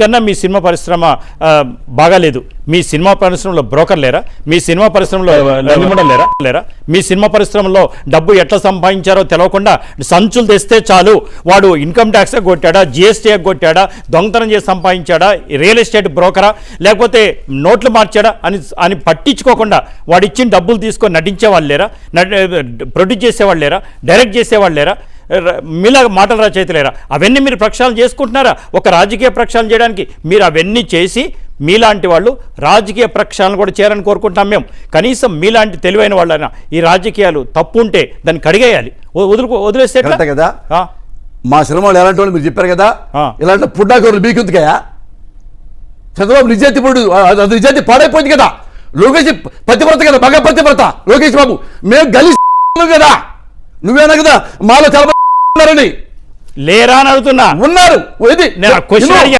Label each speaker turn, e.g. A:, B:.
A: కన్నా మీ సినిమా పరిశ్రమ బాగాలేదు. మీ సినిమా పరిశ్రమలో బ్రోకర్ లేరా? మీ సినిమా పరిశ్రమలో లేరా? లేరా? మీ సినిమా పరిశ్రమలో డబ్బు ఎట్లా సంపాదించారో తెలవకుండా సంచులు తెస్తే చాలు. వాడు ఇన్కమ్ ట్యాక్స్ కొట్టాడా? జిఎస్టీ కొట్టాడా? దొంగతనం చేసి సంపాదించాడా? Real estate బ్రోకరా? లేకపోతే నోట్లు మార్చాడా? అని అని పట్టించుకోకుండా వాడు ఇచ్చిన డబ్బులు తీసుకొని నటించే వాళ్ళు లేరా ప్రొడ్యూస్ చేసేవాళ్ళు లేరా? డైరెక్ట్ చేసేవాళ్ళు లేరా? మీలా మాటల రచయిత లేరా అవన్నీ మీరు ప్రక్షాళన చేసుకుంటున్నారా? ఒక రాజకీయ ప్రక్షాళన చేయడానికి మీరు అవన్నీ చేసి మీలాంటి వాళ్ళు రాజకీయ ప్రక్షాళన కూడా చేయాలని కోరుకుంటాం మేము. కనీసం మీలాంటి తెలివైన వాళ్ళైనా ఈ రాజకీయాలు తప్పు ఉంటే దాన్ని కడిగేయాలి. వదులుకో వదిలేస్తే
B: కదా? మా సినిమాలు ఎలాంటి వాళ్ళు మీరు చెప్పారు కదా. ఇలాంటి పుడ్డాకూరు మీకుందికయా చంద్రబాబు నిజాతి పుడు అది పాడైపోయింది కదా? లోకేష్ పతివ్రత కదా? మగ పతివ్రత లోకేష్ బాబు. మేము గలి కదా? నువ్వేనా కదా? మాలో చాలా ఉన్నారని
A: లేరా అని అడుగుతున్నా.
B: ఉన్నారు. ఇది
A: నేను అడిగా.